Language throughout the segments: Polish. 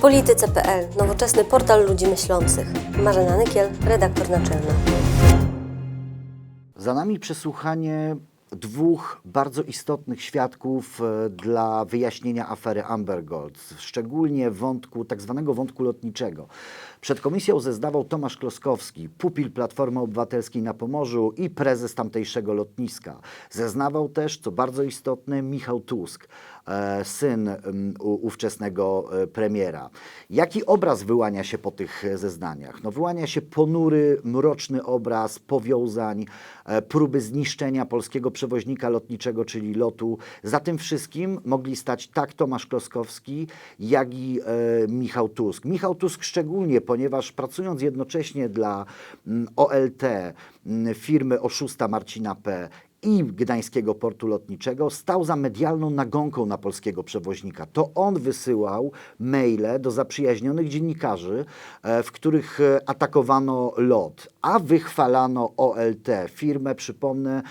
Polityce.pl, nowoczesny portal ludzi myślących. Marzena Nykiel, redaktor naczelna. Za nami przesłuchanie dwóch bardzo istotnych świadków e, dla wyjaśnienia afery Amber Gold, szczególnie wątku, tak zwanego wątku lotniczego. Przed komisją zeznawał Tomasz Kloskowski, pupil Platformy Obywatelskiej na Pomorzu i prezes tamtejszego lotniska. Zeznawał też, co bardzo istotne, Michał Tusk, e, syn ówczesnego e, premiera. Jaki obraz wyłania się po tych zeznaniach? No, wyłania się ponury, mroczny obraz powiązań, próby zniszczenia polskiego przewoźnika lotniczego, czyli lotu. Za tym wszystkim mogli stać tak Tomasz Kloskowski, jak i e, Michał Tusk. Michał Tusk szczególnie, ponieważ pracując jednocześnie dla mm, OLT, mm, firmy oszusta Marcina P., i Gdańskiego Portu Lotniczego stał za medialną nagonką na polskiego przewoźnika. To on wysyłał maile do zaprzyjaźnionych dziennikarzy, e, w których e, atakowano LOT, a wychwalano OLT, firmę, przypomnę,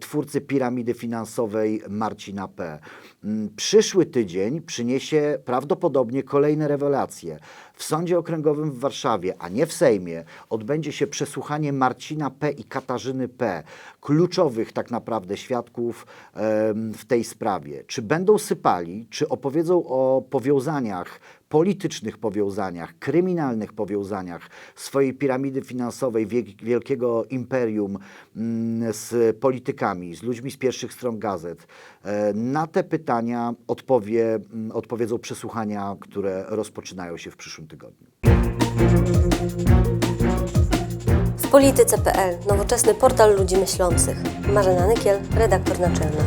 twórcy piramidy finansowej Marcina P. Mm, Przyszły tydzień przyniesie prawdopodobnie kolejne rewelacje. W Sądzie Okręgowym w Warszawie, a nie w Sejmie, odbędzie się przesłuchanie Marcina P. i Katarzyny P., kluczowych tak naprawdę świadków w tej sprawie. Czy będą sypali, czy opowiedzą o powiązaniach politycznych powiązaniach, kryminalnych powiązaniach swojej piramidy finansowej, wielkiego imperium mm, z politykami, z ludźmi z pierwszych stron gazet. E, Na te pytania odpowie, mm, odpowiedzą przesłuchania, które rozpoczynają się w przyszłym tygodniu. W Polityce.pl, nowoczesny portal ludzi myślących. Marzena Nykiel, redaktor naczelna.